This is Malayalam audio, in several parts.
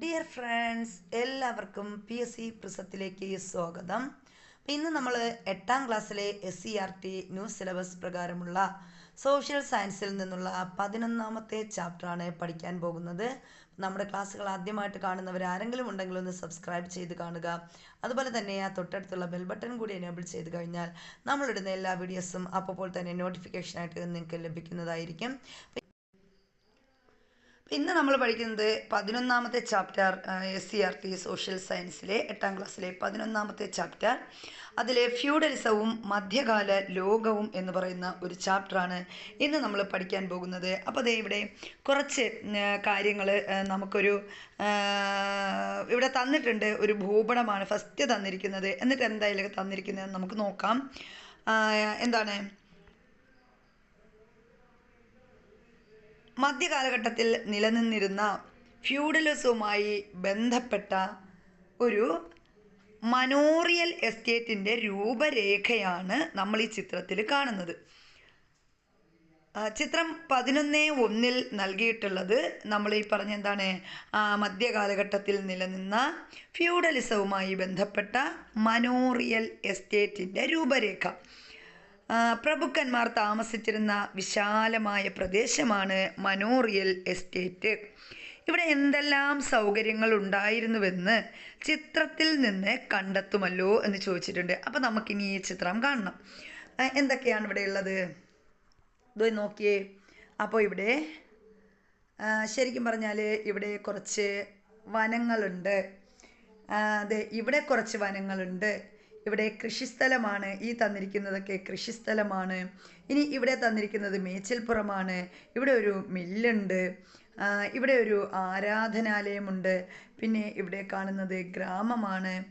ഡിയർ ഫ്രണ്ട്സ് എല്ലാവർക്കും പി എസ് സി പ്രിസത്തിലേക്ക് സ്വാഗതം. ഇന്ന് നമ്മൾ എട്ടാം ക്ലാസ്സിലെ S C R T new syllabus പ്രകാരമുള്ള സോഷ്യൽ സയൻസിൽ നിന്നുള്ള പതിനൊന്നാമത്തെ ചാപ്റ്ററാണ് പഠിക്കാൻ പോകുന്നത്. നമ്മുടെ ക്ലാസ്സുകൾ ആദ്യമായിട്ട് കാണുന്നവർ ആരെങ്കിലും ഉണ്ടെങ്കിൽ ഒന്ന് സബ്സ്ക്രൈബ് ചെയ്ത് കാണുക. അതുപോലെ തന്നെ ആ തൊട്ടടുത്തുള്ള ബെൽ ബട്ടൺ കൂടി എനേബിൾ ചെയ്ത് കഴിഞ്ഞാൽ നമ്മളിടുന്ന എല്ലാ വീഡിയോസും അപ്പോൾ തന്നെ നോട്ടിഫിക്കേഷനായിട്ട് നിങ്ങൾക്ക് ലഭിക്കുന്നതായിരിക്കും. ഇന്ന് നമ്മൾ പഠിക്കുന്നത് പതിനൊന്നാമത്തെ chapter S C R T social സയൻസിലെ എട്ടാം ക്ലാസ്സിലെ പതിനൊന്നാമത്തെ ചാപ്റ്റർ അതിലെ ഫ്യൂഡലിസവും മധ്യകാല ലോകവും എന്ന് പറയുന്ന ഒരു ചാപ്റ്ററാണ് ഇന്ന് നമ്മൾ പഠിക്കാൻ പോകുന്നത്. അപ്പോൾ അതേ ഇവിടെ കുറച്ച് കാര്യങ്ങൾ നമുക്കൊരു ഇവിടെ തന്നിട്ടുണ്ട് ഒരു ഭൂപടമാണ് ഫസ്റ്റ് തന്നിരിക്കുന്നത്. എന്നിട്ട് എന്തായാലും തന്നിരിക്കുന്നത് നമുക്ക് നോക്കാം. എന്താണ്? മധ്യകാലഘട്ടത്തിൽ നിലനിന്നിരുന്ന ഫ്യൂഡലിസവുമായി ബന്ധപ്പെട്ട ഒരു മനോറിയൽ എസ്റ്റേറ്റിന്റെ രൂപരേഖയാണ് നമ്മൾ ഈ ചിത്രത്തിൽ കാണുന്നത്. ചിത്രം പതിനൊന്ന് ഒന്നിൽ നൽകിയിട്ടുള്ളത് നമ്മൾ ഈ പറഞ്ഞ എന്താണ് മധ്യകാലഘട്ടത്തിൽ നിലനിന്ന ഫ്യൂഡലിസവുമായി ബന്ധപ്പെട്ട മനോറിയൽ എസ്റ്റേറ്റിന്റെ രൂപരേഖ. പ്രഭുക്കന്മാർ താമസിച്ചിരുന്ന വിശാലമായ പ്രദേശമാണ് മനോറിയൽ എസ്റ്റേറ്റ്. ഇവിടെ എന്തെല്ലാം സൗകര്യങ്ങൾ ഉണ്ടായിരുന്നുവെന്ന് ചിത്രത്തിൽ നിന്ന് കണ്ടെത്തുമല്ലോ എന്ന് ചോദിച്ചിട്ടുണ്ട്. അപ്പോൾ നമുക്കിനി ഈ ചിത്രം കാണണം. എന്തൊക്കെയാണ് ഇവിടെ ഉള്ളത്? ഇത് നോക്കിയേ. അപ്പോൾ ഇവിടെ ശരിക്കും പറഞ്ഞാൽ ഇവിടെ കുറച്ച് വനങ്ങളുണ്ട്. അതെ ഇവിടെ കുറച്ച് വനങ്ങളുണ്ട്. ഇവിടെ കൃഷിസ്ഥലമാണ്. ഈ തന്നിരിക്കുന്നതൊക്കെ കൃഷിസ്ഥലമാണ്. ഇനി ഇവിടെ തന്നിരിക്കുന്നത് മേച്ചിൽപ്പുറമാണ്. ഇവിടെ ഒരു മില്ലുണ്ട്. ഇവിടെ ഒരു ആരാധനാലയമുണ്ട്. പിന്നെ ഇവിടെ കാണുന്നത് ഗ്രാമമാണ്.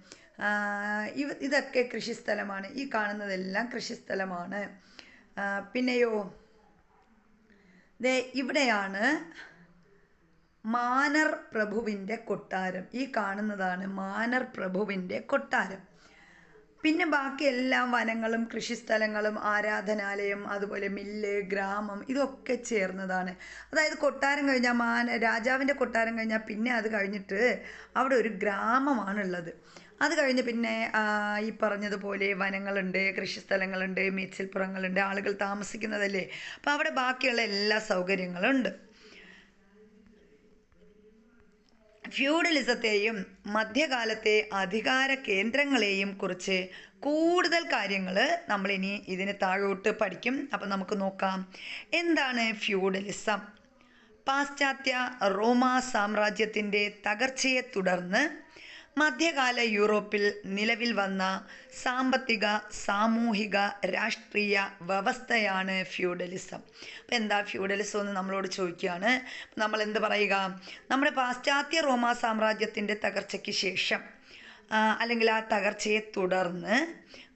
ഇവ ഇതൊക്കെ കൃഷിസ്ഥലമാണ്. ഈ കാണുന്നതെല്ലാം കൃഷിസ്ഥലമാണ്. പിന്നെയോ ദേ ഇവിടെയാണ് മാനർ പ്രഭുവിന്റെ കൊട്ടാരം. ഈ കാണുന്നതാണ് മാനർ പ്രഭുവിന്റെ കൊട്ടാരം. പിന്നെ ബാക്കി എല്ലാ വനങ്ങളും കൃഷിസ്ഥലങ്ങളും ആരാധനാലയം അതുപോലെ മില്ല് ഗ്രാമം ഇതൊക്കെ ചേർന്നതാണ്. അതായത് കൊട്ടാരം കഴിഞ്ഞാൽ മാന രാജാവിന്റെ കൊട്ടാരം കഴിഞ്ഞാൽ പിന്നെ അത് കഴിഞ്ഞിട്ട് അവിടെ ഒരു ഗ്രാമമാണുള്ളത്. അത് കഴിഞ്ഞ് പിന്നെ ഈ പറഞ്ഞതുപോലെ വനങ്ങളുണ്ട് കൃഷിസ്ഥലങ്ങളുണ്ട് മേച്ചിൽപ്പുറങ്ങളുണ്ട് ആളുകൾ താമസിക്കുന്നതല്ലേ? അപ്പോൾ അവിടെ ബാക്കിയുള്ള എല്ലാ സൗകര്യങ്ങളും ഉണ്ട് ഫ്യൂഡലിസത്തെയും മധ്യകാലത്തെ അധികാര കേന്ദ്രങ്ങളെയും കുറിച്ച് കൂടുതൽ കാര്യങ്ങൾ നമ്മളിനി ഇതിന് താഴോട്ട് പഠിക്കും. അപ്പം നമുക്ക് നോക്കാം. എന്താണ് ഫ്യൂഡലിസം? പാശ്ചാത്യ റോമാ സാമ്രാജ്യത്തിന്റെ തകർച്ചയെ തുടർന്ന് മധ്യകാല യൂറോപ്പിൽ നിലവിൽ വന്ന സാമ്പത്തിക സാമൂഹിക രാഷ്ട്രീയ വ്യവസ്ഥയാണ് ഫ്യൂഡലിസം. അപ്പം എന്താ ഫ്യൂഡലിസം എന്ന് നമ്മളോട് ചോദിക്കുകയാണ്. നമ്മൾ എന്ത് പറയുക? നമ്മുടെ പാശ്ചാത്യ റോമാ സാമ്രാജ്യത്തിന്റെ തകർച്ചയ്ക്ക് ശേഷം അല്ലെങ്കിൽ ആ തകർച്ചയെ തുടർന്ന്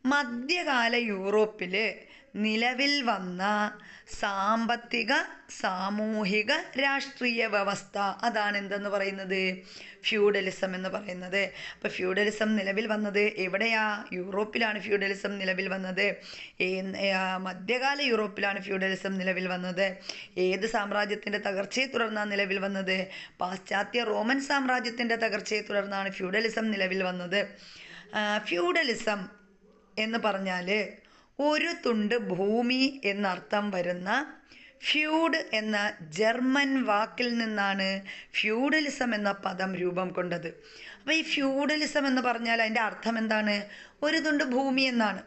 മധ്യകാല യൂറോപ്പിൽ നിലവിൽ വന്ന സാമ്പത്തിക സാമൂഹിക രാഷ്ട്രീയ വ്യവസ്ഥ അതാണ് എന്തെന്ന് പറയുന്നത്? ഫ്യൂഡലിസം എന്ന് പറയുന്നത്. അപ്പോൾ ഫ്യൂഡലിസം നിലവിൽ വന്നത് എവിടെയാ? യൂറോപ്പിലാണ് ഫ്യൂഡലിസം നിലവിൽ വന്നത്. മധ്യകാല യൂറോപ്പിലാണ് ഫ്യൂഡലിസം നിലവിൽ വന്നത്. ഏത് സാമ്രാജ്യത്തിന്റെ തകർച്ചയെ തുടർന്നാണ് നിലവിൽ വന്നത്? പാശ്ചാത്യ റോമൻ സാമ്രാജ്യത്തിന്റെ തകർച്ചയെ തുടർന്നാണ് ഫ്യൂഡലിസം നിലവിൽ വന്നത്. ഫ്യൂഡലിസം എന്ന് പറഞ്ഞാൽ ഒരു തുണ്ട് ഭൂമി എന്നർത്ഥം വരുന്ന ഫ്യൂഡ് എന്ന ജർമ്മൻ വാക്കിൽ നിന്നാണ് ഫ്യൂഡലിസം എന്ന പദം രൂപം കൊണ്ടത്. അപ്പോൾ ഈ ഫ്യൂഡലിസം എന്ന് പറഞ്ഞാൽ അതിന്റെ അർത്ഥം എന്താണ്? ഒരു തുണ്ട് ഭൂമി എന്നാണ്.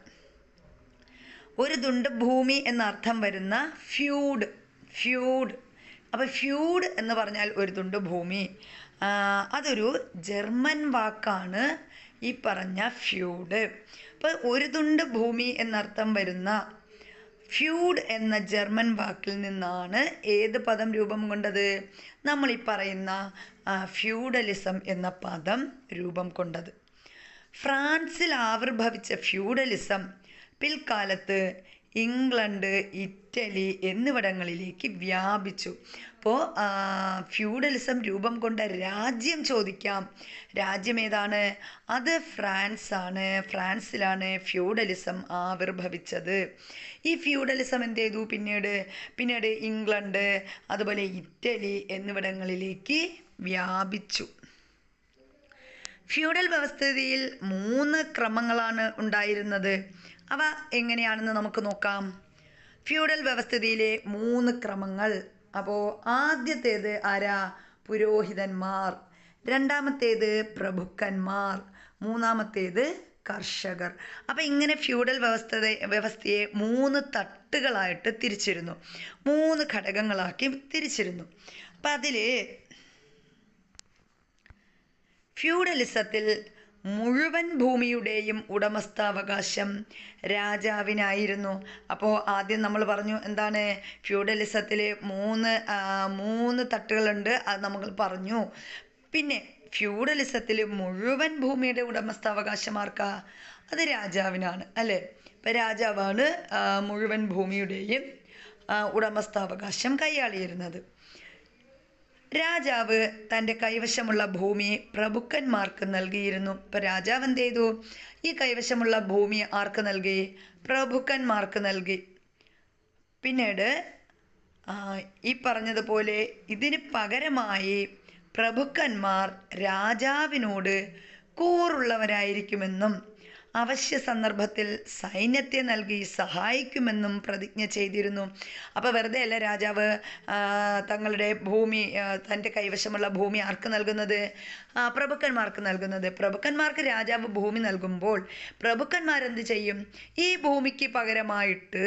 ഒരു തുണ്ട് ഭൂമി എന്ന അർത്ഥം വരുന്ന ഫ്യൂഡ് ഫ്യൂഡ്. അപ്പോൾ ഫ്യൂഡ് എന്ന് പറഞ്ഞാൽ ഒരു തുണ്ട് ഭൂമി. അതൊരു ജർമ്മൻ വാക്കാണ് ഈ പറഞ്ഞ ഫ്യൂഡ്. അപ്പോൾ ഒരു തുണ്ട് ഭൂമി എന്നർത്ഥം വരുന്ന ഫ്യൂഡ് എന്ന ജർമ്മൻ വാക്കിൽ നിന്നാണ് ഏത് പദം രൂപം കൊണ്ടത്? നമ്മൾ ഈ പറയുന്ന ഫ്യൂഡലിസം എന്ന പദം രൂപം കൊണ്ടത്. ഫ്രാൻസിൽ ആവിർഭവിച്ച ഫ്യൂഡലിസം പിൽക്കാലത്ത് ഇംഗ്ലണ്ട് ഇറ്റലി എന്നിവിടങ്ങളിലേക്ക് വ്യാപിച്ചു. അപ്പോൾ ഫ്യൂഡലിസം രൂപം കൊണ്ട രാജ്യം ചോദിക്കാം. രാജ്യം ഏതാണ് അത് ഫ്രാൻസാണ്. ഫ്രാൻസിലാണ് ഫ്യൂഡലിസം ആവിർഭവിച്ചത്. ഈ ഫ്യൂഡലിസം എന്ത് ചെയ്തു പിന്നീട്? പിന്നീട് ഇംഗ്ലണ്ട് അതുപോലെ ഇറ്റലി എന്നിവിടങ്ങളിലേക്ക് വ്യാപിച്ചു. ഫ്യൂഡൽ വ്യവസ്ഥിതിയിൽ മൂന്ന് ക്രമങ്ങളാണ് ഉണ്ടായിരുന്നത്. അവ എങ്ങനെയാണെന്ന് നമുക്ക് നോക്കാം. ഫ്യൂഡൽ വ്യവസ്ഥിതിയിലെ മൂന്ന് ക്രമങ്ങൾ. അപ്പോൾ ആദ്യത്തേത് ആരാ? പുരോഹിതന്മാർ. രണ്ടാമത്തേത് പ്രഭുക്കന്മാർ. മൂന്നാമത്തേത് കർഷകർ. അപ്പം ഇങ്ങനെ ഫ്യൂഡൽ വ്യവസ്ഥ വ്യവസ്ഥയെ മൂന്ന് തട്ടുകളായിട്ട് തിരിച്ചിരുന്നു. മൂന്ന് ഘടകങ്ങളാക്കി തിരിച്ചിരുന്നു. അപ്പം അതിൽ ഫ്യൂഡലിസത്തിൽ മുഴുവൻ ഭൂമിയുടെയും ഉടമസ്ഥാവകാശം രാജാവിനായിരുന്നു. അപ്പോൾ ആദ്യം നമ്മൾ പറഞ്ഞു എന്താണ്? ഫ്യൂഡലിസത്തിൽ മൂന്ന് മൂന്ന് തട്ടുകളുണ്ട്. അത് നമ്മൾ പറഞ്ഞു. പിന്നെ ഫ്യൂഡലിസത്തിൽ മുഴുവൻ ഭൂമിയുടെ ഉടമസ്ഥാവകാശം ആർക്കാ? അത് രാജാവിനാണ് അല്ലേ? ഇപ്പം രാജാവാണ് മുഴുവൻ ഭൂമിയുടെയും ഉടമസ്ഥാവകാശം കൈയാളിയിരുന്നത്. രാജാവ് തന്റെ കൈവശമുള്ള ഭൂമി പ്രഭുക്കന്മാർക്ക് നൽകിയിരുന്നു. ഇപ്പം രാജാവ് എന്ത് ചെയ്തു? ഈ കൈവശമുള്ള ഭൂമി ആർക്ക് നൽകി? പ്രഭുക്കന്മാർക്ക് നൽകി. പിന്നീട് ഈ പറഞ്ഞതുപോലെ ഇതിന് പകരമായി പ്രഭുക്കന്മാർ രാജാവിനോട് കൂറുള്ളവരായിരിക്കുമെന്നും അവശ്യ സന്ദർഭത്തിൽ സൈന്യത്തെ നൽകി സഹായിക്കുമെന്നും പ്രതിജ്ഞ ചെയ്തിരുന്നു. അപ്പോൾ വെറുതെ അല്ല രാജാവ് തങ്ങളുടെ ഭൂമി തന്റെ കൈവശമുള്ള ഭൂമി ആർക്ക് നൽകുന്നത്? പ്രഭുക്കന്മാർക്ക് നൽകുന്നത്. പ്രഭുക്കന്മാർക്ക് രാജാവ് ഭൂമി നൽകുമ്പോൾ പ്രഭുക്കന്മാരെന്ത് ചെയ്യും? ഈ ഭൂമിക്ക് പകരമായിട്ട്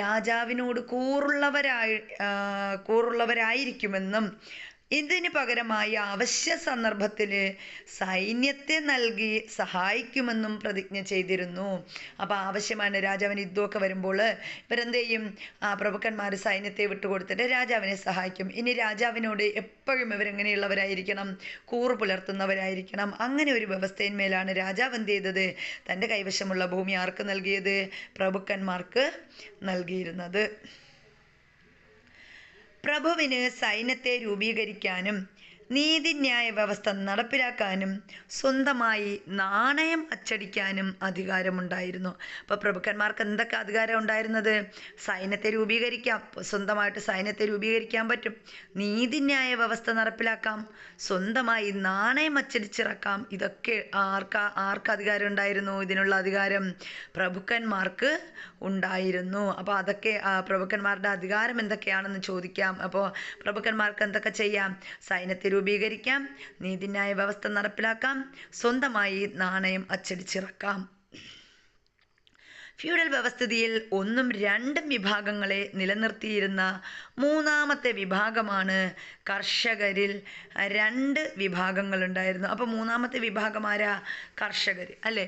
രാജാവിനോട് കൂറുള്ളവരായി കൂറുള്ളവരായിരിക്കുമെന്നും ഇതിന് പകരമായി അവശ്യ സന്ദർഭത്തിൽ സൈന്യത്തെ നൽകി സഹായിക്കുമെന്നും പ്രതിജ്ഞ ചെയ്തിരുന്നു. അപ്പോൾ ആവശ്യമാണ് രാജാവിന് യുദ്ധമൊക്കെ വരുമ്പോൾ ഇവരെന്ത് ചെയ്യും ആ പ്രഭുക്കന്മാർ സൈന്യത്തെ വിട്ടുകൊടുത്തിട്ട് രാജാവിനെ സഹായിക്കും. ഇനി രാജാവിനോട് എപ്പോഴും ഇവരെങ്ങനെയുള്ളവരായിരിക്കണം കൂറ് പുലർത്തുന്നവരായിരിക്കണം. അങ്ങനെ ഒരു വ്യവസ്ഥയിന്മേലാണ് രാജാവ് എന്ത് ചെയ്തത്? തന്റെ കൈവശമുള്ള ഭൂമി ആർക്ക് നൽകിയത്? പ്രഭുക്കന്മാർക്ക് നൽകിയിരുന്നത്. പ്രഭുവിന് സൈന്യത്തെ രൂപീകരിക്കാനും നീതിന്യായ വ്യവസ്ഥ നടപ്പിലാക്കാനും സ്വന്തമായി നാണയം അച്ചടിക്കാനും അധികാരമുണ്ടായിരുന്നു. അപ്പോൾ പ്രഭുക്കന്മാർക്ക് എന്തൊക്കെ അധികാരം ഉണ്ടായിരുന്നത്? സൈന്യത്തെ രൂപീകരിക്കാം. സ്വന്തമായിട്ട് സൈന്യത്തെ രൂപീകരിക്കാൻ പറ്റും. നീതിന്യായ വ്യവസ്ഥ നടപ്പിലാക്കാം. സ്വന്തമായി നാണയം അച്ചടിച്ചിറക്കാം. ഇതൊക്കെ ആർക്കാ ആർക്ക് അധികാരം ഉണ്ടായിരുന്നു? ഇതിനുള്ള അധികാരം പ്രഭുക്കന്മാർക്ക് ഉണ്ടായിരുന്നു. അപ്പോൾ അതൊക്കെ പ്രഭുക്കന്മാരുടെ അധികാരം എന്തൊക്കെയാണെന്ന് ചോദിക്കാം. അപ്പോൾ പ്രഭുക്കന്മാർക്ക് എന്തൊക്കെ ചെയ്യാം? സൈന്യത്തെ രൂപീകരിക്കാം. നീതിന്യായ വ്യവസ്ഥ നടപ്പിലാക്കാം. സ്വന്തമായി നാണയം അച്ചടിച്ചിറക്കാം. ഫ്യൂഡൽ വ്യവസ്ഥിതിയിൽ ഒന്നും രണ്ടും വിഭാഗങ്ങളെ നിലനിർത്തിയിരുന്ന മൂന്നാമത്തെ വിഭാഗമാണ് കർഷകരിൽ രണ്ട് വിഭാഗങ്ങളുണ്ടായിരുന്നു. അപ്പോൾ മൂന്നാമത്തെ വിഭാഗം ആരാ? കർഷകർ അല്ലേ?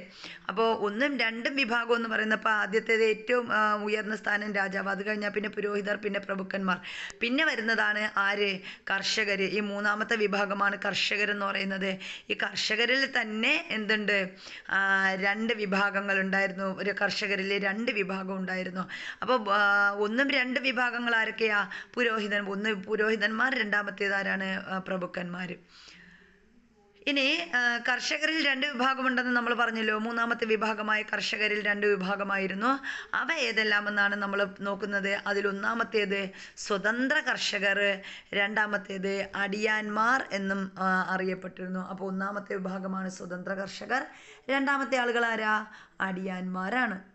അപ്പോൾ ഒന്നും രണ്ടും വിഭാഗം എന്ന് പറയുന്നപ്പോൾ ആദ്യത്തേത് ഏറ്റവും ഉയർന്ന സ്ഥാനം രാജാവ്. അത് കഴിഞ്ഞാൽ പിന്നെ പുരോഹിതർ പിന്നെ പ്രഭുക്കന്മാർ. പിന്നെ വരുന്നതാണ് ആര്? കർഷകർ ഈ മൂന്നാമത്തെ വിഭാഗമാണ് കർഷകരെന്ന് പറയുന്നത്. ഈ കർഷകരിൽ തന്നെ എന്തുണ്ട്? രണ്ട് വിഭാഗങ്ങൾ ഉണ്ടായിരുന്നു ഒരു കർഷകരിൽ രണ്ട് വിഭാഗം ഉണ്ടായിരുന്നു. അപ്പോൾ ഒന്നും രണ്ട് വിഭാഗങ്ങൾ ആരൊക്കെയാ? പുരോഹിതൻ ഒന്ന് പുരോഹിതന്മാർ രണ്ടാമത്തേതാരാണ് പ്രഭുക്കന്മാർ ഇനി കർഷകരിൽ രണ്ട് വിഭാഗമുണ്ടെന്ന് നമ്മൾ പറഞ്ഞല്ലോ. മൂന്നാമത്തെ വിഭാഗമായ കർഷകരിൽ രണ്ട് വിഭാഗമായിരുന്നു. അവ ഏതെല്ലാമെന്നാണ് നമ്മൾ നോക്കുന്നത്? അതിലൊന്നാമത്തേത് സ്വതന്ത്ര കർഷകർ രണ്ടാമത്തേത് അടിയാന്മാർ എന്നും അറിയപ്പെട്ടിരുന്നു. അപ്പോൾ ഒന്നാമത്തെ വിഭാഗമാണ് സ്വതന്ത്ര കർഷകർ. രണ്ടാമത്തെ ആളുകൾ ആരാ അടിയാന്മാരാണ്.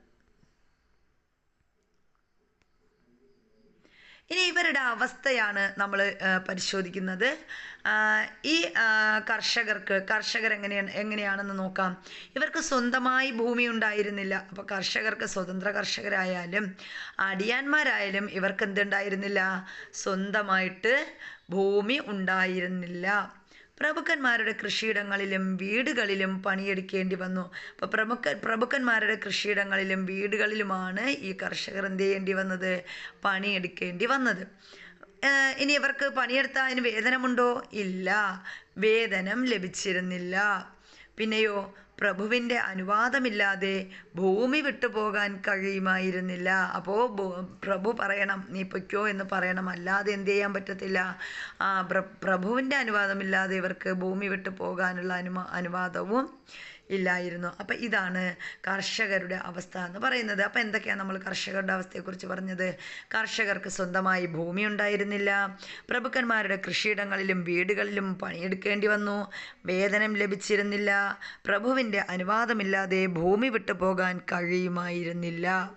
ഇനി ഇവരുടെ അവസ്ഥയാണ് നമ്മൾ പരിശോധിക്കുന്നത്. ഈ കർഷകർക്ക് കർഷകർ എങ്ങനെയാണ് എങ്ങനെയാണെന്ന് നോക്കാം. ഇവർക്ക് സ്വന്തമായി ഭൂമി ഉണ്ടായിരുന്നില്ല. അപ്പോൾ കർഷകർക്ക് സ്വതന്ത്ര കർഷകരായാലും അടിയാന്മാരായാലും ഇവർക്ക് എന്തുണ്ടായിരുന്നില്ല? സ്വന്തമായിട്ട് ഭൂമി ഉണ്ടായിരുന്നില്ല. പ്രഭുക്കന്മാരുടെ കൃഷിയിടങ്ങളിലും വീടുകളിലും പണിയെടുക്കേണ്ടി വന്നു. അപ്പോൾ പ്രമുഖ പ്രഭുക്കന്മാരുടെ കൃഷിയിടങ്ങളിലും വീടുകളിലുമാണ് ഈ കർഷകർ എന്ത് ചെയ്യേണ്ടി വന്നത്? പണിയെടുക്കേണ്ടി വന്നത്. ഇനി ഇവർക്ക് പണിയെടുത്താൽ അതിന് വേതനമുണ്ടോ? ഇല്ല. വേതനം ലഭിച്ചിരുന്നില്ല. പിന്നെയോ പ്രഭുവിന്റെ അനുവാദമില്ലാതെ ഭൂമി വിട്ടുപോകാൻ കഴിയുമായിരുന്നില്ല. അപ്പോൾ പ്രഭു പറയണം നീ പൊയ്ക്കോ എന്ന് പറയണം. അല്ലാതെ എന്ത് ചെയ്യാൻ പറ്റത്തില്ല. ആ പ്ര പ്രഭുവിന്റെ അനുവാദമില്ലാതെ ഇവർക്ക് ഭൂമി വിട്ടു പോകാനുള്ള അനുവാദവും ഇല്ലായിരുന്നു. അപ്പം ഇതാണ് കർഷകരുടെ അവസ്ഥ എന്ന് പറയുന്നത്. അപ്പം എന്തൊക്കെയാണ് നമ്മൾ കർഷകരുടെ അവസ്ഥയെക്കുറിച്ച് പറഞ്ഞത്? കർഷകർക്ക് സ്വന്തമായി ഭൂമി ഉണ്ടായിരുന്നില്ല. പ്രഭുക്കന്മാരുടെ കൃഷിയിടങ്ങളിലും വീടുകളിലും പണിയെടുക്കേണ്ടി വന്നു. വേതനം ലഭിച്ചിരുന്നില്ല. പ്രഭുവിന്റെ അനുവാദമില്ലാതെ ഭൂമി വിട്ടു പോകാൻ കഴിയുമായിരുന്നില്ല.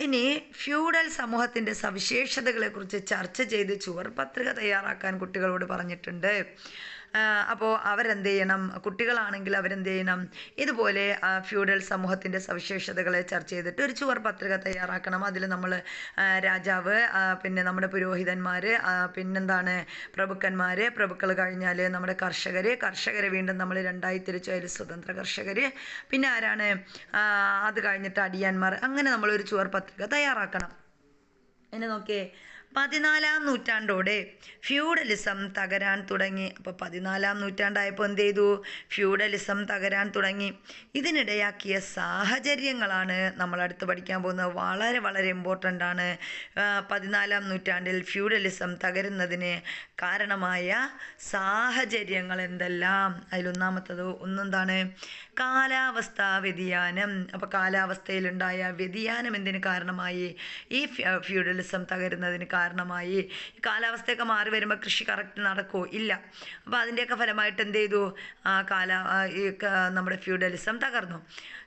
ഇനി ഫ്യൂഡൽ സമൂഹത്തിന്റെ സവിശേഷതകളെക്കുറിച്ച് ചർച്ച ചെയ്ത് ചുവർ പത്രിക തയ്യാറാക്കാൻ കുട്ടികളോട് പറഞ്ഞിട്ടുണ്ട്. അപ്പോൾ അവരെന്ത് ചെയ്യണം കുട്ടികളാണെങ്കിൽ അവരെന്ത് ചെയ്യണം ഇതുപോലെ ഫ്യൂഡൽ സമൂഹത്തിന്റെ സവിശേഷതകളെ ചർച്ച ചെയ്തിട്ട് ഒരു ചുവർ പത്രിക തയ്യാറാക്കണം. അതിൽ നമ്മൾ രാജാവ് പിന്നെ നമ്മുടെ പുരോഹിതന്മാർ പിന്നെന്താണ് പ്രഭുക്കന്മാർ പ്രഭുക്കൾ കഴിഞ്ഞാൽ നമ്മുടെ കർഷകർ കർഷകരെ വീണ്ടും നമ്മൾ രണ്ടായി തിരിച്ചു അതിൽ സ്വതന്ത്ര കർഷകർ പിന്നെ ആരാണ്? അത് കഴിഞ്ഞിട്ട് അടിയാന്മാർ. അങ്ങനെ നമ്മളൊരു ചുവർ പത്രിക തയ്യാറാക്കണം. എന്നെ നോക്കിയേ പതിനാലാം നൂറ്റാണ്ടോടെ ഫ്യൂഡലിസം തകരാൻ തുടങ്ങി. അപ്പോൾ പതിനാലാം നൂറ്റാണ്ടായപ്പോൾ എന്ത് ചെയ്തു? ഫ്യൂഡലിസം തകരാൻ തുടങ്ങി. ഇതിനിടയാക്കിയ സാഹചര്യങ്ങളാണ് നമ്മൾ അടുത്ത് പഠിക്കാൻ പോകുന്നത്. വളരെ വളരെ ഇമ്പോർട്ടന്റ് ആണ്. പതിനാലാം നൂറ്റാണ്ടിൽ ഫ്യൂഡലിസം തകരുന്നതിന് കാരണമായ സാഹചര്യങ്ങൾ എന്തെല്ലാം? അതിലൊന്നാമത്തത് ഒന്നെന്താണ്? കാലാവസ്ഥാ വ്യതിയാനം. അപ്പോൾ കാലാവസ്ഥയിലുണ്ടായ വ്യതിയാനം എന്തിന് കാരണമായി? ഈ ഫ്യൂഡലിസം തകരുന്നതിന് കാരണമായി. ഈ കാലാവസ്ഥയൊക്കെ മാറി വരുമ്പോൾ കൃഷി കറക്റ്റ് നടക്കുമോ ഇല്ല. അപ്പോൾ അതിന്റെയൊക്കെ ഫലമായിട്ട് എന്ത് ചെയ്തു? കാല നമ്മുടെ ഫ്യൂഡലിസം തകർന്നു.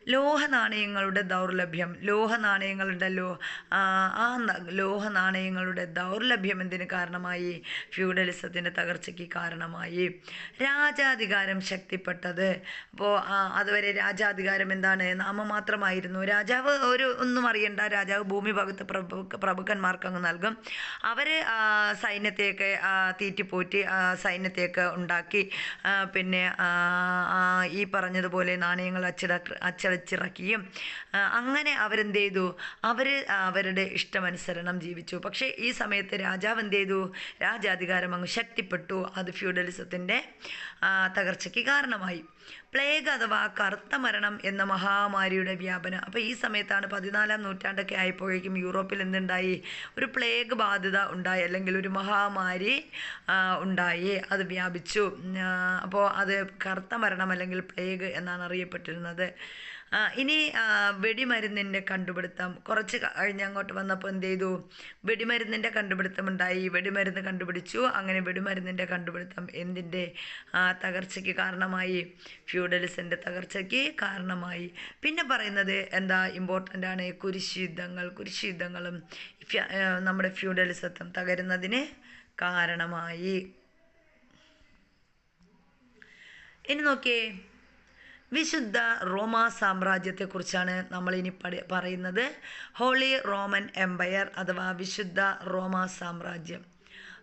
ലോഹ നാണയങ്ങളുടെ ദൗർലഭ്യം. ലോഹ നാണയങ്ങളുണ്ടല്ലോ ആ ആ ലോഹ നാണയങ്ങളുടെ ദൗർലഭ്യം എന്തിന് കാരണമായി? ഫ്യൂഡലിസത്തിന്റെ തകർച്ചയ്ക്ക് കാരണമായി. രാജാധികാരം ശക്തിപ്പെട്ടത്. അപ്പോൾ അതുവരെ രാജാധികാരം എന്താണ്? നാമമാത്രമായിരുന്നു. രാജാവ് ഒരു ഒന്നും അറിയണ്ട. രാജാവ് ഭൂമി ഭാഗത്ത് പ്രഭു പ്രഭുക്കന്മാർക്ക് അങ്ങ് നൽകും അവർ സൈന്യത്തെയൊക്കെ തീറ്റിപ്പോറ്റി സൈന്യത്തെയൊക്കെ ഉണ്ടാക്കി. പിന്നെ ഈ പറഞ്ഞതുപോലെ നാണയങ്ങൾ അച്ചട അച്ചടച്ചിറക്കിയും ആ, അങ്ങനെ അവരെന്ത് ചെയ്തു അവർ അവരുടെ ഇഷ്ടമനുസരണം ജീവിച്ചു. പക്ഷേ ഈ സമയത്ത് രാജാവ് എന്ത് ചെയ്തു രാജാധികാരം അങ്ങ് ശക്തിപ്പെട്ടു. അത് ഫ്യൂഡലിസത്തിന്റെ തകർച്ചയ്ക്ക് കാരണമായി. പ്ലേഗ് അഥവാ കറുത്ത മരണം എന്ന മഹാമാരിയുടെ വ്യാപനം. അപ്പോൾ ഈ സമയത്താണ് പതിനാലാം നൂറ്റാണ്ടൊക്കെ ആയപ്പോഴേക്കും യൂറോപ്പിൽ എന്തുണ്ടായി? ഒരു പ്ലേഗ് ബാധിത ഉണ്ടായി അല്ലെങ്കിൽ ഒരു മഹാമാരി ഉണ്ടായി. അത് വ്യാപിച്ചു. അപ്പോൾ അത് കറുത്ത മരണം അല്ലെങ്കിൽ പ്ലേഗ് എന്നാണ് അറിയപ്പെട്ടിരുന്നത്. ഇനി വെടിമരുന്നിന്റെ കണ്ടുപിടുത്തം. കുറച്ച് കഴിഞ്ഞ് അങ്ങോട്ട് വന്നപ്പോൾ എന്ത് ചെയ്തു? വെടിമരുന്നിന്റെ കണ്ടുപിടുത്തം ഉണ്ടായി. വെടിമരുന്ന് കണ്ടുപിടിച്ചു. അങ്ങനെ വെടിമരുന്നിന്റെ കണ്ടുപിടുത്തം എന്തിന്റെ തകർച്ചയ്ക്ക് കാരണമായി? ഫ്യൂഡലിസത്തിന്റെ തകർച്ചയ്ക്ക് കാരണമായി. പിന്നെ പറയുന്നത് എന്താ ഇമ്പോർട്ടന്റ് ആണ് കുരിശ് യുദ്ധങ്ങൾ കുരിശ് യുദ്ധങ്ങളും നമ്മുടെ ഫ്യൂഡലിസത്വം തകരുന്നതിന് കാരണമായി. ഇനി നോക്കിയേ വിശുദ്ധ റോമാ സാമ്രാജ്യത്തെക്കുറിച്ചാണ് നമ്മൾ ഇനി പഠി പറയുന്നത്. ഹോളി റോമൻ എംപയർ അഥവാ വിശുദ്ധ റോമാ സാമ്രാജ്യം.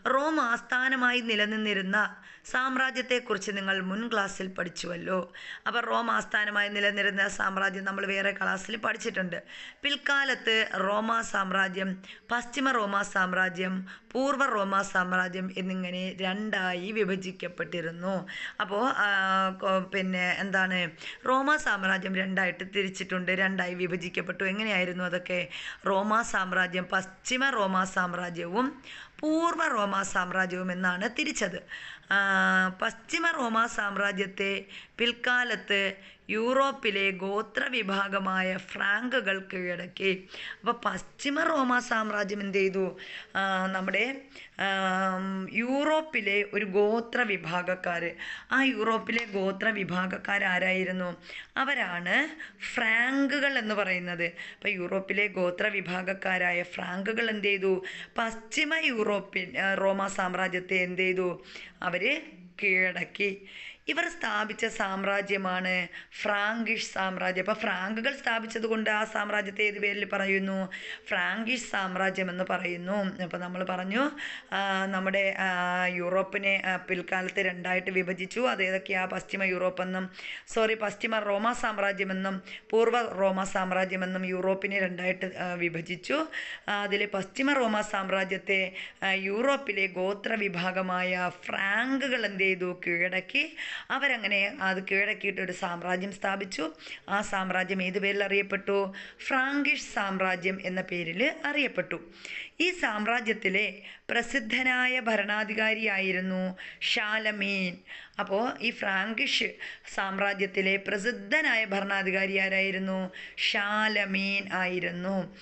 റോം ആസ്ഥാനമായി നിലനിന്നിരുന്ന സാമ്രാജ്യത്തെക്കുറിച്ച് നിങ്ങൾ മുൻ ക്ലാസ്സിൽ പഠിച്ചുവല്ലോ. അപ്പോൾ റോം ആസ്ഥാനമായി നിലനിന്നിരുന്ന സാമ്രാജ്യം നമ്മൾ വേറെ ക്ലാസ്സിൽ പഠിച്ചിട്ടുണ്ട്. പിൽക്കാലത്ത് റോമാ സാമ്രാജ്യം പശ്ചിമ റോമാ സാമ്രാജ്യം പൂർവ റോമാ സാമ്രാജ്യം എന്നിങ്ങനെ രണ്ടായി വിഭജിക്കപ്പെട്ടിരുന്നു. അപ്പോൾ പിന്നെ എന്താണ് റോമാ സാമ്രാജ്യം രണ്ടായിട്ട് തിരിച്ചിട്ടുണ്ട് രണ്ടായി വിഭജിക്കപ്പെട്ടു. എങ്ങനെയായിരുന്നു അതൊക്കെ? റോമാ സാമ്രാജ്യം പശ്ചിമ റോമാ സാമ്രാജ്യവും പൂർവ റോമാ സാമ്രാജ്യവും എന്നാണ് തിരിച്ചത് പശ്ചിമ റോമാ സാമ്രാജ്യത്തെ പിൽക്കാലത്ത് യൂറോപ്പിലെ ഗോത്ര വിഭാഗമായ ഫ്രാങ്കുകൾ കീഴടക്കി. അപ്പോൾ പശ്ചിമ റോമ സാമ്രാജ്യം എന്ത് ചെയ്തു? നമ്മുടെ യൂറോപ്പിലെ ഒരു ഗോത്ര വിഭാഗക്കാർ ആ യൂറോപ്പിലെ ഗോത്ര വിഭാഗക്കാർ ആരായിരുന്നു? അവരാണ് ഫ്രാങ്കുകൾ എന്ന് പറയുന്നത്. അപ്പോൾ യൂറോപ്പിലെ ഗോത്ര വിഭാഗക്കാരായ ഫ്രാങ്കുകൾ എന്ത് ചെയ്തു? പശ്ചിമ യൂറോപ്പിൽ റോമ സാമ്രാജ്യത്തെ എന്ത് ചെയ്തു? അവർ കീഴടക്കി. ഇവർ സ്ഥാപിച്ച സാമ്രാജ്യമാണ് ഫ്രാങ്കിഷ് സാമ്രാജ്യം. അപ്പോൾ ഫ്രാങ്കുകൾ സ്ഥാപിച്ചത് കൊണ്ട് ആ സാമ്രാജ്യത്തെ ഏത് പേരിൽ പറയുന്നു? ഫ്രാങ്കിഷ് സാമ്രാജ്യം എന്ന് പറയുന്നു. അപ്പോൾ നമ്മൾ പറഞ്ഞു നമ്മുടെ യൂറോപ്പിനെ പിൽക്കാലത്ത് രണ്ടായിട്ട് വിഭജിച്ചു. അത് ഏതൊക്കെയാ? പശ്ചിമ യൂറോപ്പെന്നും സോറി പശ്ചിമ റോമ സാമ്രാജ്യമെന്നും പൂർവ റോമ സാമ്രാജ്യമെന്നും യൂറോപ്പിനെ രണ്ടായിട്ട് വിഭജിച്ചു. അതിൽ പശ്ചിമ റോമ സാമ്രാജ്യത്തെ യൂറോപ്പിലെ ഗോത്ര വിഭാഗമായ ഫ്രാങ്കുകൾ എന്ത് ചെയ്തു? കീഴടക്കി. അവരങ്ങനെ അത് കീഴടക്കിയിട്ട് ഒരു സാമ്രാജ്യം സ്ഥാപിച്ചു. ആ സാമ്രാജ്യം ഏത് പേരിൽ അറിയപ്പെട്ടു? ഫ്രാങ്കിഷ് സാമ്രാജ്യം എന്ന പേരിൽ അറിയപ്പെട്ടു. ഈ സാമ്രാജ്യത്തിലെ പ്രസിദ്ധനായ ഭരണാധികാരിയായിരുന്നു ഷാലമീൻ. അപ്പോൾ ഈ ഫ്രാങ്കിഷ് സാമ്രാജ്യത്തിലെ പ്രസിദ്ധനായ ഭരണാധികാരി ആരായിരുന്നു? ഷാലമീൻ ആയിരുന്നു.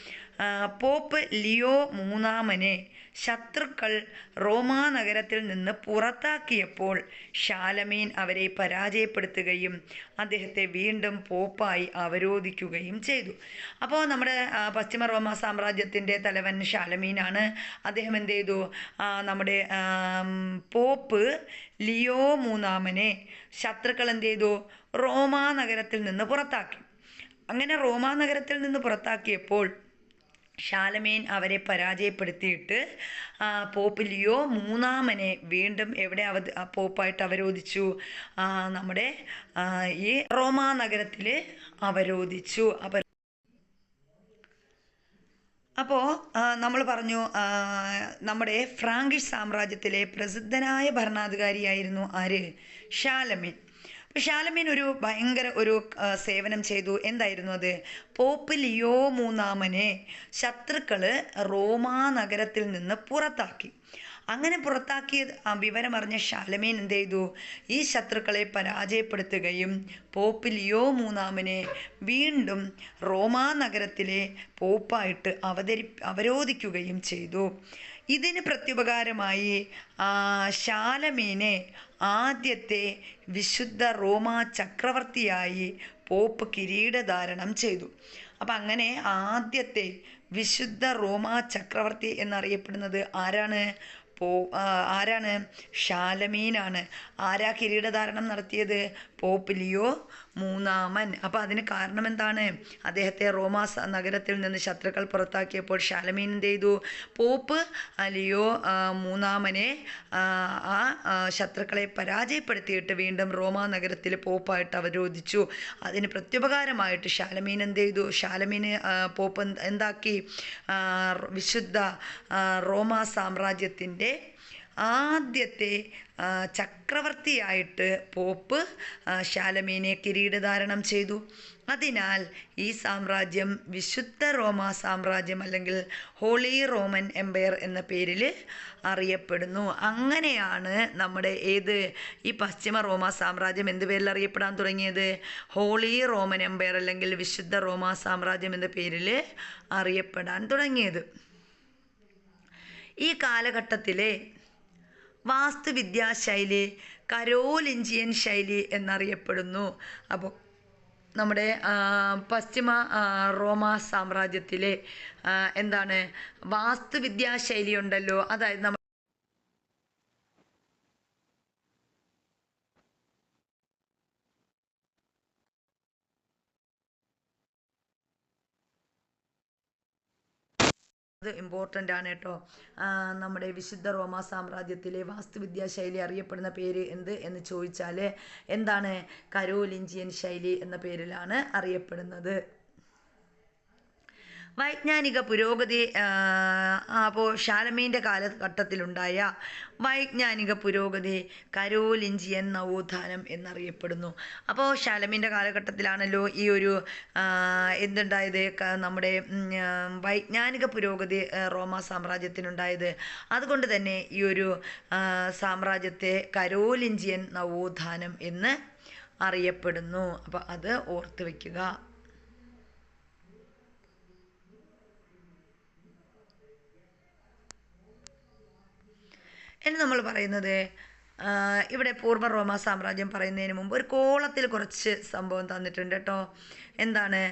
പോപ്പ് ലിയോ മൂന്നാമനെ ശത്രുക്കൾ റോമാ നഗരത്തിൽ നിന്ന് പുറത്താക്കിയപ്പോൾ ഷാലമീൻ അവരെ പരാജയപ്പെടുത്തുകയും അദ്ദേഹത്തെ വീണ്ടും പോപ്പായി അവരോധിക്കുകയും ചെയ്തു. അപ്പോൾ നമ്മുടെ പശ്ചിമ റോമ സാമ്രാജ്യത്തിന്റെ തലവൻ ഷാലമീനാണ് അദ്ദേഹം എന്ത് ചെയ്തു? നമ്മുടെ പോപ്പ് ലിയോ മൂന്നാമനെ ശത്രുക്കൾ എന്ത് ചെയ്തു? റോമാ നഗരത്തിൽ നിന്ന് പുറത്താക്കി. അങ്ങനെ റോമാ നഗരത്തിൽ നിന്ന് പുറത്താക്കിയപ്പോൾ ഷാലമേൻ അവരെ പരാജയപ്പെടുത്തിയിട്ട് പോപ്പിലിയോ പോപ്പ് ലിയോ മൂന്നാമനെ വീണ്ടും എവിടെ അവ പോപ്പായിട്ട് അവരോധിച്ചു? നമ്മുടെ ഈ റോമാ നഗരത്തിൽ അവരോധിച്ചു. അപ്പം അപ്പോൾ നമ്മൾ പറഞ്ഞു നമ്മുടെ ഫ്രാങ്കിഷ് സാമ്രാജ്യത്തിലെ പ്രസിദ്ധനായ ഭരണാധികാരിയായിരുന്നു ആര്? ഷാലമീൻ ഷാലമീൻ ഒരു ഭയങ്കര ഒരു സേവനം ചെയ്തു. എന്തായിരുന്നു അത്? പോപ്പ് ലിയോ മൂന്നാമനെ ശത്രുക്കൾ റോമാ നഗരത്തിൽ നിന്ന് പുറത്താക്കി. അങ്ങനെ പുറത്താക്കിയ വിവരം വിവരമറിഞ്ഞ ഷാലമീൻ എന്ത് ചെയ്തു ഈ ശത്രുക്കളെ പരാജയപ്പെടുത്തുകയും പോപ്പ് ലിയോ മൂന്നാമനെ വീണ്ടും റോമാ നഗരത്തിലെ പോപ്പായിട്ട് അവതരി അവരോധിക്കുകയും ചെയ്തു. ഇതിന് പ്രത്യുപകാരമായി ആ, ഷാലമീനെ ആദ്യത്തെ വിശുദ്ധ റോമാ ചക്രവർത്തിയായി പോപ്പ് കിരീടധാരണം ചെയ്തു. അപ്പം അങ്ങനെ ആദ്യത്തെ വിശുദ്ധ റോമാ ചക്രവർത്തി എന്നറിയപ്പെടുന്നത് ആരാണ്? പോ ആരാണ്? ഷാലമീനാണ് ആരാ കിരീടധാരണം നടത്തിയത്? പോപ്പ് ലിയോ മൂന്നാമൻ. അപ്പോൾ അതിന് കാരണം എന്താണ്? അദ്ദേഹത്തെ റോമാ നഗരത്തിൽ നിന്ന് ശത്രുക്കൾ പുറത്താക്കിയപ്പോൾ ഷാലമീൻ എന്ത് ചെയ്തു? പോപ്പ് അലിയോ മൂന്നാമനെ ആ, ശത്രുക്കളെ പരാജയപ്പെടുത്തിയിട്ട് വീണ്ടും റോമാ നഗരത്തിൽ പോപ്പായിട്ട് അവരോധിച്ചു. അതിന് പ്രത്യുപകാരമായിട്ട് ഷാലമീൻ എന്ത് ചെയ്തു? ഷാലമീന് പോപ്പ് എന്താക്കി? വിശുദ്ധ റോമാ സാമ്രാജ്യത്തിന്റെ ആദ്യത്തെ ചക്രവർത്തിയായിട്ട് പോപ്പ് ശാലമീനെ കിരീടധാരണം ചെയ്തു. അതിനാൽ ഈ സാമ്രാജ്യം വിശുദ്ധ റോമ സാമ്രാജ്യം അല്ലെങ്കിൽ ഹോളി റോമൻ എംപയർ എന്ന പേരിൽ അറിയപ്പെടുന്നു. അങ്ങനെയാണ് നമ്മുടെ ഏത് ഈ പശ്ചിമ റോമ സാമ്രാജ്യം എന്ത് പേരിൽ അറിയപ്പെടാൻ തുടങ്ങിയത്? ഹോളി റോമൻ എംപയർ അല്ലെങ്കിൽ വിശുദ്ധ റോമ സാമ്രാജ്യം എന്ന പേരിൽ അറിയപ്പെടാൻ തുടങ്ങിയത്. ഈ കാലഘട്ടത്തിലെ വാസ്തുവിദ്യാശൈലി കരോലിഞ്ചിയൻ ശൈലി എന്നറിയപ്പെടുന്നു. അപ്പോൾ നമ്മുടെ പശ്ചിമ റോമ സാമ്രാജ്യത്തിലെ എന്താണ് വാസ്തുവിദ്യാശൈലി ഉണ്ടല്ലോ. അതായത് അത് ഇമ്പോർട്ടന്റ് ആണ് കേട്ടോ. നമ്മുടെ വിശുദ്ധ റോമ സാമ്രാജ്യത്തിലെ വാസ്തുവിദ്യാ ശൈലി അറിയപ്പെടുന്ന പേര് എന്ത് എന്ന് ചോദിച്ചാൽ എന്താണ്? കരോലിഞ്ചിയൻ ശൈലി എന്ന പേരിലാണ് അറിയപ്പെടുന്നത്. വൈജ്ഞാനിക പുരോഗതി അപ്പോൾ ഷാലമീന്റെ കാലഘട്ടത്തിലുണ്ടായ വൈജ്ഞാനിക പുരോഗതി കരോലിഞ്ചിയൻ നവോത്ഥാനം എന്നറിയപ്പെടുന്നു. അപ്പോൾ ഷാലമീന്റെ കാലഘട്ടത്തിലാണല്ലോ ഈ ഒരു എന്തുണ്ടായത്? നമ്മുടെ വൈജ്ഞാനിക പുരോഗതി റോമ സാമ്രാജ്യത്തിനുണ്ടായത്. അതുകൊണ്ട് തന്നെ ഈ ഒരു സാമ്രാജ്യത്തെ കരോലിഞ്ചിയൻ നവോത്ഥാനം എന്ന് അറിയപ്പെടുന്നു. അപ്പോൾ അത് ഓർത്ത് വയ്ക്കുക ഇനി നമ്മൾ പറയുന്നത് ഇവിടെ പൂർവ റോമ സാമ്രാജ്യം പറയുന്നതിന് മുമ്പ് ഒരു കോളത്തിൽ കുറച്ച് സംഭവം തന്നിട്ടുണ്ട് കേട്ടോ. എന്താണ്?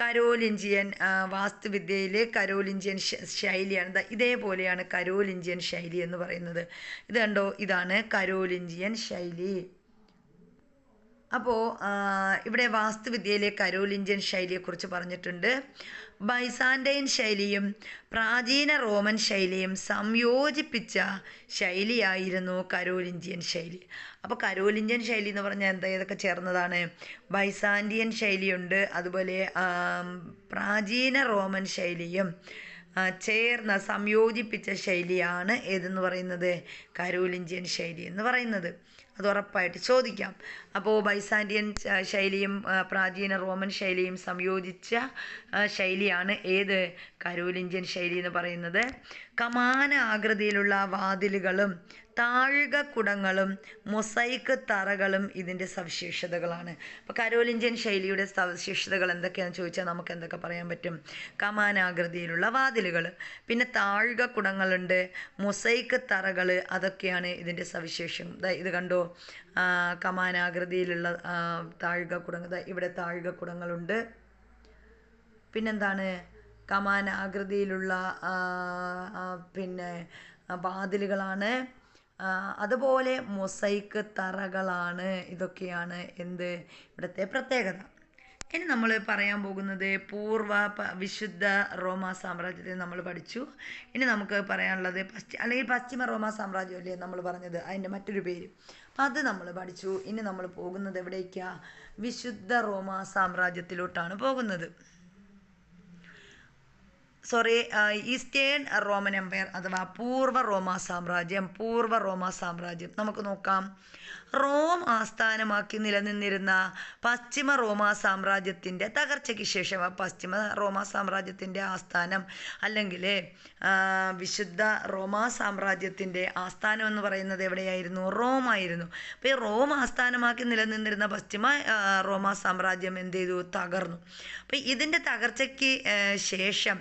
കരോലിഞ്ചിയൻ വാസ്തുവിദ്യയിലെ കരോലിഞ്ചിയൻ ശൈലിയാണ്. ഇതേപോലെയാണ് കരോലിഞ്ചിയൻ ശൈലി എന്ന് പറയുന്നത്. ഇത് കണ്ടോ? ഇതാണ് കരോലിഞ്ചിയൻ ശൈലി. അപ്പോൾ ഇവിടെ വാസ്തുവിദ്യയിലെ കരോലിഞ്ചൻ ശൈലിയെക്കുറിച്ച് പറഞ്ഞിട്ടുണ്ട്. ബൈസാൻഡൈൻ ശൈലിയും പ്രാചീന റോമൻ ശൈലിയും സംയോജിപ്പിച്ച ശൈലിയായിരുന്നു കരോലിഞ്ചിയൻ ശൈലി. അപ്പോൾ കരോലിഞ്ചിയൻ ശൈലി എന്ന് പറഞ്ഞാൽ എന്താ? ഏതൊക്കെ ചേർന്നതാണ്. ബൈസാൻഡിയൻ ശൈലിയുണ്ട്. അതുപോലെ പ്രാചീന റോമൻ ശൈലിയും ചേർന്ന സംയോജിപ്പിച്ച ശൈലിയാണ് ഏതെന്ന് പറയുന്നത്? കരോലിഞ്ചിയൻ ശൈലി എന്ന് പറയുന്നത്. അത് ഉറപ്പായിട്ട് ചോദിക്കാം. അപ്പോൾ ബൈസാൻഡിയൻ ശൈലിയും പ്രാചീന റോമൻ ശൈലിയും സംയോജിച്ച ശൈലിയാണ് ഏത് കരോലിഞ്ചിയൻ ശൈലി എന്ന് പറയുന്നത്. കമാന ആകൃതിയിലുള്ള വാതിലുകളും താഴ്ക കുടങ്ങളും മൊസൈക്ക് തറകളും ഇതിന്റെ സവിശേഷതകളാണ്. അപ്പോൾ കരോലിഞ്ചിയൻ ശൈലിയുടെ സവിശേഷതകൾ എന്തൊക്കെയാണെന്ന് ചോദിച്ചാൽ നമുക്ക് എന്തൊക്കെ പറയാൻ പറ്റും? കമാനാകൃതിയിലുള്ള വാതിലുകൾ പിന്നെ താഴ്ക കുടങ്ങളുണ്ട് മൊസൈക്ക് തറകൾ അതൊക്കെയാണ് ഇതിന്റെ സവിശേഷം. ഇത് കണ്ടോ? കമാനാകൃതിയിലുള്ള താഴിക കുടങ്ങൾ ഇവിടെ താഴിക കുടങ്ങളുണ്ട് പിന്നെന്താണ്? കമാന ആകൃതിയിലുള്ള ആ, ആ, പിന്നെ വാതിലുകളാണ്. അതുപോലെ മൊസൈക്ക് തറകളാണ്. ഇതൊക്കെയാണ് എന്ത്? ഇവിടുത്തെ പ്രത്യേകത. ഇനി നമ്മൾ പറയാൻ പോകുന്നത് പൂർവ വിശുദ്ധ റോമ സാമ്രാജ്യത്തെ നമ്മൾ പഠിച്ചു. ഇനി നമുക്ക് പറയാനുള്ളത് പശ്ചി അല്ലെങ്കിൽ പശ്ചിമ റോമ സാമ്രാജ്യം അല്ലേ നമ്മൾ പറഞ്ഞത്? അതിന്റെ മറ്റൊരു പേര്. അത് നമ്മൾ പഠിച്ചു. ഇനി നമ്മൾ പോകുന്നത് എവിടേക്കാ? വിശുദ്ധ റോമ സാമ്രാജ്യത്തിലോട്ടാണ് പോകുന്നത്. സോറി ഈസ്റ്റേൺ റോമൻ എംപയർ അഥവാ പൂർവ റോമ സാമ്രാജ്യം പൂർവ റോമ സാമ്രാജ്യം. നമുക്ക് നോക്കാം. റോം ആസ്ഥാനമാക്കി നിലനിന്നിരുന്ന പശ്ചിമ റോമാ സാമ്രാജ്യത്തിന്റെ തകർച്ചയ്ക്ക് ശേഷം പശ്ചിമ റോമാ സാമ്രാജ്യത്തിന്റെ ആസ്ഥാനം അല്ലെങ്കിൽ വിശുദ്ധ റോമാ സാമ്രാജ്യത്തിന്റെ ആസ്ഥാനം എന്ന് പറയുന്നത് എവിടെയായിരുന്നു? റോം ആയിരുന്നു. അപ്പോൾ ഈ റോം ആസ്ഥാനമാക്കി നിലനിന്നിരുന്ന പശ്ചിമ റോമാ സാമ്രാജ്യം എന്ത് ചെയ്തു? തകർന്നു. അപ്പോൾ ഇതിന്റെ തകർച്ചയ്ക്ക് ശേഷം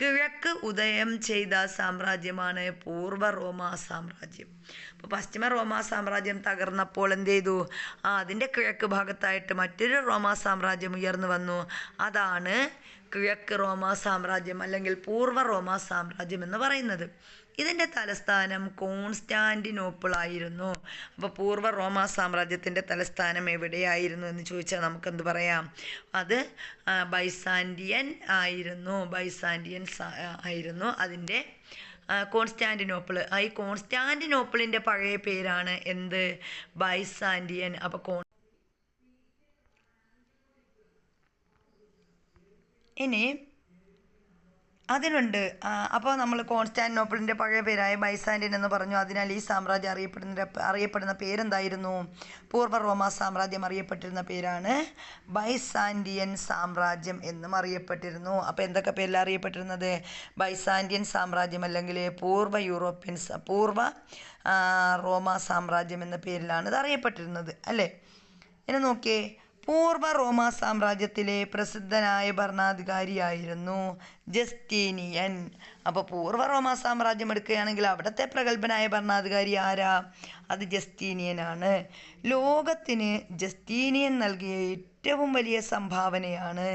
കിഴക്ക് ഉദയം ചെയ്ത സാമ്രാജ്യമാണ് പൂർവ റോമ സാമ്രാജ്യം. അപ്പോൾ പശ്ചിമ റോമ സാമ്രാജ്യം തകർന്നപ്പോൾ എന്ത് ചെയ്തു? ആ അതിന്റെ കിഴക്ക് ഭാഗത്തായിട്ട് മറ്റൊരു റോമ സാമ്രാജ്യം ഉയർന്നു വന്നു. അതാണ് കിഴക്ക് റോമ സാമ്രാജ്യം അല്ലെങ്കിൽ പൂർവ റോമ സാമ്രാജ്യം എന്ന് പറയുന്നത്. ഇതിന്റെ തലസ്ഥാനം കോൺസ്റ്റാന്റിനോപ്പിൾ ആയിരുന്നു അപ്പോൾ പൂർവ റോമ സാമ്രാജ്യത്തിന്റെ തലസ്ഥാനം എവിടെയായിരുന്നു എന്ന് ചോദിച്ചാൽ നമുക്കെന്ത് പറയാം? അത് ബൈസാൻഡിയൻ ആയിരുന്നു. ബൈസാൻഡിയൻ ആയിരുന്നു അതിന്റെ കോൺസ്റ്റാന്റിനോപ്പിൾ കോൺസ്റ്റാന്റിനോപ്പിൾ ഈ കോൺസ്റ്റാന്റിനോപ്പിളിന്റെ പഴയ പേരാണ് എന്ത്? ബൈസാൻഡിയൻ അപ്പോൾ കോൺ ഇനി അതിനുണ്ട്. അപ്പോൾ നമ്മൾ കോൺസ്റ്റാന്റിനോപ്പിളിന്റെ പഴയ പേരായ ബൈസാൻഡിൻ എന്ന് പറഞ്ഞു. അതിനാൽ ഈ സാമ്രാജ്യം അറിയപ്പെടുന്ന അറിയപ്പെടുന്ന പേരെന്തായിരുന്നു? പൂർവ റോമ സാമ്രാജ്യം അറിയപ്പെട്ടിരുന്ന പേരാണ് ബൈസാൻഡിയൻ സാമ്രാജ്യം എന്നും അറിയപ്പെട്ടിരുന്നു. അപ്പോൾ എന്തൊക്കെ പേരിൽ അറിയപ്പെട്ടിരുന്നത്? ബൈസാൻഡിയൻ സാമ്രാജ്യം അല്ലെങ്കിൽ പൂർവ യൂറോപ്യൻ പൂർവ റോമ സാമ്രാജ്യം എന്ന പേരിലാണ് ഇത് അറിയപ്പെട്ടിരുന്നത്. അല്ലേ? ഇനി നോക്കിയേ. പൂർവ റോമ സാമ്രാജ്യത്തിലെ പ്രസിദ്ധനായ ഭരണാധികാരിയായിരുന്നു ജസ്റ്റീനിയൻ. അപ്പോൾ പൂർവ റോമ സാമ്രാജ്യം എടുക്കുകയാണെങ്കിൽ അവിടുത്തെ പ്രഗത്ഭനായ ഭരണാധികാരി ആരാ? അത് ജസ്റ്റീനിയനാണ്. ലോകത്തിന് ജസ്റ്റീനിയൻ നൽകിയ ഏറ്റവും വലിയ സംഭാവനയാണ്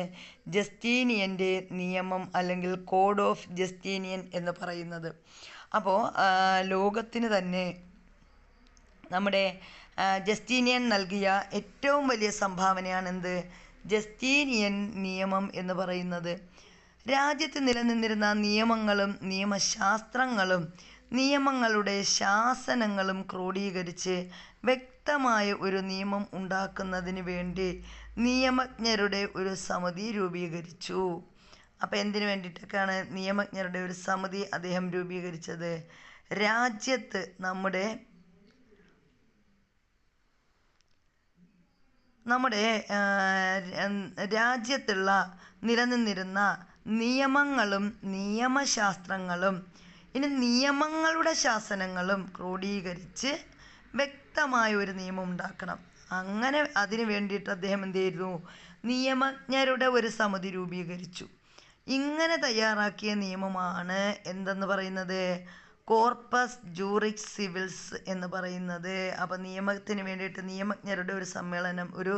ജസ്റ്റീനിയന്റെ നിയമം അല്ലെങ്കിൽ കോഡ് ഓഫ് ജസ്റ്റീനിയൻ എന്ന് പറയുന്നത്. അപ്പോൾ ലോകത്തിന് തന്നെ നമ്മുടെ ജസ്റ്റീനിയൻ നൽകിയ ഏറ്റവും വലിയ സംഭാവനയാണെന്ത് ജസ്റ്റീനിയൻ നിയമം എന്ന് പറയുന്നത്. രാജ്യത്ത് നിലനിന്നിരുന്ന നിയമങ്ങളും നിയമശാസ്ത്രങ്ങളും നിയമങ്ങളുടെ ശാസനങ്ങളും ക്രോഡീകരിച്ച് വ്യക്തമായ ഒരു നിയമം ഉണ്ടാക്കുന്നതിന് വേണ്ടി നിയമജ്ഞരുടെ ഒരു സമിതി രൂപീകരിച്ചു. അപ്പോൾ എന്തിനു വേണ്ടിയിട്ടൊക്കെയാണ് നിയമജ്ഞരുടെ ഒരു സമിതി അദ്ദേഹം രൂപീകരിച്ചത്? രാജ്യത്ത് നമ്മുടെ നമ്മുടെ രാജ്യത്തുള്ള നിലനിന്നിരുന്ന നിയമങ്ങളും നിയമശാസ്ത്രങ്ങളും ഇനി നിയമങ്ങളുടെ ശാസനങ്ങളും ക്രോഡീകരിച്ച് വ്യക്തമായ ഒരു നിയമം ഉണ്ടാക്കണം. അങ്ങനെ അതിന് വേണ്ടിയിട്ട് അദ്ദേഹം എന്ത് ചെയ്തു? നിയമജ്ഞരുടെ ഒരു സമിതി രൂപീകരിച്ചു. ഇങ്ങനെ തയ്യാറാക്കിയ നിയമമാണ് എന്തെന്ന് പറയുന്നത്? കോർപ്പസ് ജൂറിസ് സിവിൽസ് എന്ന് പറയുന്നത് അപ്പോൾ നിയമത്തിന് വേണ്ടിയിട്ട് നിയമജ്ഞരുടെ ഒരു സമ്മേളനം ഒരു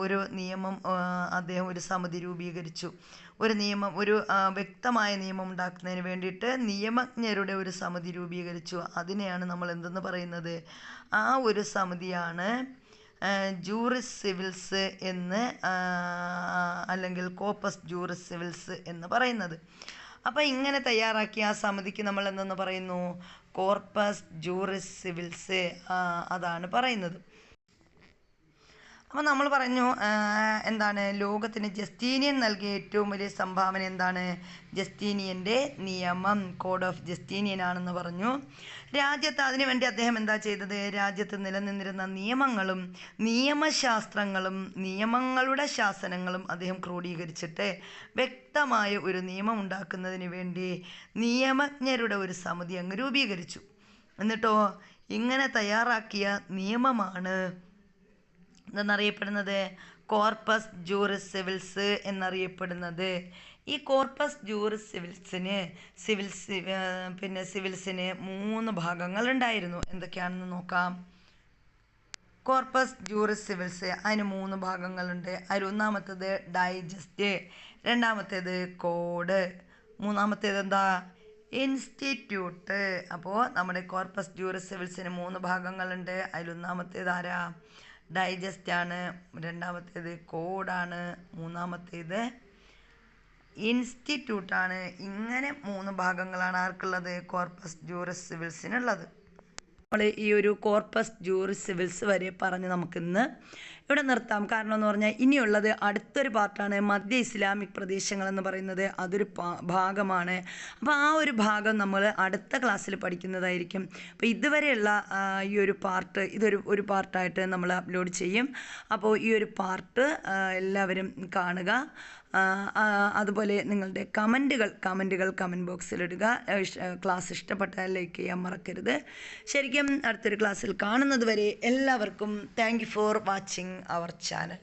ഒരു നിയമം അദ്ദേഹം ഒരു സമിതി രൂപീകരിച്ചു. ഒരു നിയമം ഒരു വ്യക്തമായ നിയമം ഉണ്ടാക്കുന്നതിന് വേണ്ടിയിട്ട് നിയമജ്ഞരുടെ ഒരു സമിതി രൂപീകരിച്ചു. അതിനെയാണ് നമ്മൾ എന്തെന്ന് പറയുന്നത്? ആ ഒരു സമിതിയാണ് ജൂറിസ് സിവിൽസ് എന്ന് അല്ലെങ്കിൽ കോപ്പസ് ജൂറിസ് സിവിൽസ് എന്ന് പറയുന്നത്. അപ്പോൾ ഇങ്ങനെ തയ്യാറാക്കിയ ആ സമിതിക്ക് നമ്മൾ എന്തെന്ന് പറയുന്നു? കോർപ്പസ് ജൂറിസ് സിവിൽസ് അതാണ് പറയുന്നത്. അപ്പോൾ നമ്മൾ പറഞ്ഞു എന്താണ് ലോകത്തിന് ജസ്റ്റീനിയൻ നൽകിയ ഏറ്റവും വലിയ സംഭാവന എന്താണ്? ജസ്റ്റീനിയന്റെ നിയമം കോഡ് ഓഫ് ജസ്റ്റീനിയൻ ആണെന്ന് പറഞ്ഞു. രാജ്യത്ത് അതിനുവേണ്ടി അദ്ദേഹം എന്താ ചെയ്തത്? രാജ്യത്ത് നിലനിന്നിരുന്ന നിയമങ്ങളും നിയമശാസ്ത്രങ്ങളും നിയമങ്ങളുടെ ശാസനങ്ങളും അദ്ദേഹം ക്രോഡീകരിച്ചിട്ട് വ്യക്തമായ ഒരു നിയമം ഉണ്ടാക്കുന്നതിന് വേണ്ടി നിയമജ്ഞരുടെ ഒരു സമിതി അങ്ങ് രൂപീകരിച്ചു. എന്നിട്ടോ ഇങ്ങനെ തയ്യാറാക്കിയ നിയമമാണ് എന്തെന്നറിയപ്പെടുന്നത് കോർപ്പസ് ജൂറിസ് സിവിൽസ് എന്നറിയപ്പെടുന്നത്. ഈ കോർപ്പസ് ജൂറിസ് സിവിൽസിന് സിവിൽസ് പിന്നെ സിവിൽസിന് മൂന്ന് ഭാഗങ്ങൾ ഉണ്ടായിരുന്നു എന്തൊക്കെയാണെന്ന് നോക്കാം. കോർപ്പസ് ജൂറിസ് സിവിൽസ് അതിന് മൂന്ന് ഭാഗങ്ങളുണ്ട്. അതിൽ ഒന്നാമത്തേത് ഡൈജസ്റ്റ് രണ്ടാമത്തേത് കോഡ് മൂന്നാമത്തേത് എന്താ ഇൻസ്റ്റിറ്റ്യൂട്ട് അപ്പോൾ നമ്മുടെ കോർപ്പസ് ജൂറിസ് സിവിൽസിന് മൂന്ന് ഭാഗങ്ങളുണ്ട്. അതിലൊന്നാമത്തേത് ആരാ? ഡൈജസ്റ്റ് ആണ് രണ്ടാമത്തേത് കോഡാണ്. മൂന്നാമത്തേത് ഇൻസ്റ്റിറ്റ്യൂട്ടാണ്. ഇങ്ങനെ മൂന്ന് ഭാഗങ്ങളാണ് ആർക്കുള്ളത്? കോർപ്പസ് ജൂറിസ് സിവിൽസിനുള്ളത്. നമ്മൾ ഈ ഒരു കോർപ്പസ് ജൂറിസ് സിവിൽസ് വരെ പറഞ്ഞ് നമുക്കിന്ന് ഇവിടെ നിർത്താം. കാരണം എന്ന് പറഞ്ഞാൽ ഇനിയുള്ളത് അടുത്തൊരു പാർട്ടാണ് മധ്യ ഇസ്ലാമിക് പ്രദേശങ്ങൾ എന്ന് പറയുന്നത്. അതൊരു ഭാഗമാണ്. അപ്പോൾ ആ ഒരു ഭാഗം നമ്മൾ അടുത്ത ക്ലാസ്സിൽ പഠിക്കുന്നതായിരിക്കും. അപ്പോൾ ഇതുവരെയുള്ള ഈ ഒരു പാർട്ട് ഇതൊരു ഒരു പാർട്ടായിട്ട് നമ്മൾ അപ്ലോഡ് ചെയ്യും. അപ്പോൾ ഈ ഒരു പാർട്ട് എല്ലാവരും കാണുക. അതുപോലെ നിങ്ങളുടെ കമന്റുകൾ കമന്റുകൾ കമന്റ് ബോക്സിലിടുക ക്ലാസ് ഇഷ്ടപ്പെട്ടാൽ ലൈക്ക് ചെയ്യാൻ മറക്കരുത്. ശരിക്കും അടുത്തൊരു ക്ലാസ്സിൽ കാണുന്നത് വരെ എല്ലാവർക്കും thank for watching our channel.